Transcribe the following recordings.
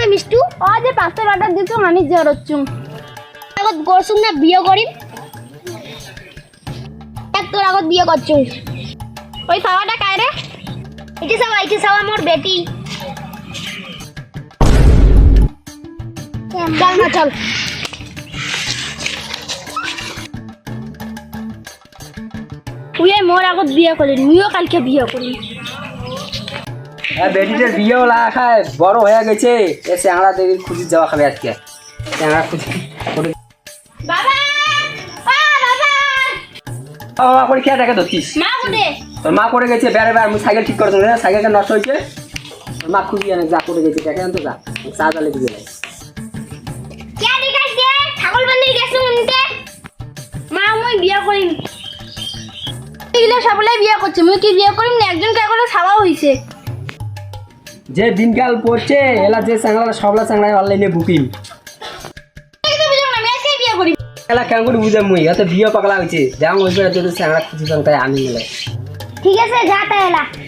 রে মিষ্টু। ও যে পাঁচটা অর্ডার দিছো আমি জ্বর হচ্ছুম আগত গরছুম না, বিয়ে করিম। এক তোর আগত বিয়ে করছুম ওই সাওয়াটা কায় রে? এটি সাওয়া এটি সাওয়া মোর বেটি। চল না চল। তুই মোর আগত বিয়ে করলি মুইও কালকে বিয়ে করি হ্যাঁ বেটিদের বিয়েও লাগা খায় বড় হয়ে গেছে। এ চ্যাংড়া দেবী খুঁজি যাওয়া খাবে আজকে। চ্যাংড়া খুঁজি বাবা! করে খেয়ে মা কোটে তোর মা করে গেছে বেড়ে বেড়ে আমি সাইকেল ঠিক করে দেবো সাইকেলটা নষ্ট হয়েছে। তোর মা খুঁজি আনে যা করে গেছে দেখে আনতো যা। চা জালে দিয়ে মুই বিয়ে করিম। এগুলো সবলে বিয়ে করছে মুই কি বিয়ে করিম না? একজন কে করে ছাওয়া হইছে। যে দিনকাল পড়ছে, এলা যে চাংলা, সবলা চাংলায় অনলাইনে বুকিং এলা কেমন করে বুঝাম মুই? এত বিয়ে পাগলা হয়েছে যেমন হয়েছে চাংলা খুঁজি তাই আনি মিলে ঠিক আছে, যা তাই কি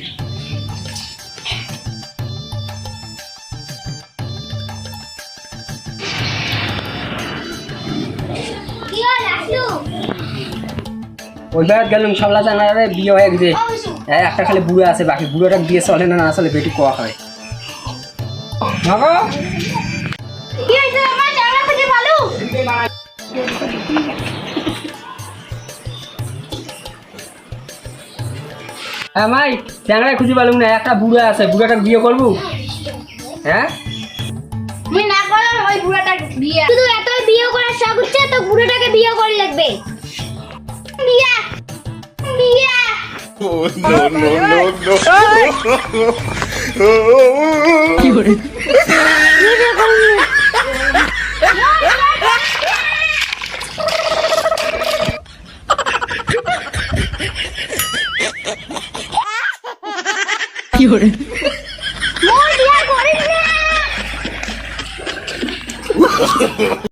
ওই বেড়াত গেলাম সবলা চ্যাংড়ারে বিয়ে হয়ে গেছে। হ্যাঁ একটা খালি বুড়ো আছে বাকি বুড়োটা বিয়ে চলে না না আসলে বেটি কোয়া হয়। হ্যাঁ মাই চ্যাংড়ায় খুঁজে পেলাম না একটা বুড়ো আছে বুড়োটা বিয়ে করব? হ্যাঁ? মুই না করলাম ওই বুড়াটা বিয়ে। শুধু এত বিয়ে করার শখ হচ্ছে তো বুড়োটাকে বিয়ে করে লাগবে। Oh, no, no, no, no. মোর বিয়া করিস না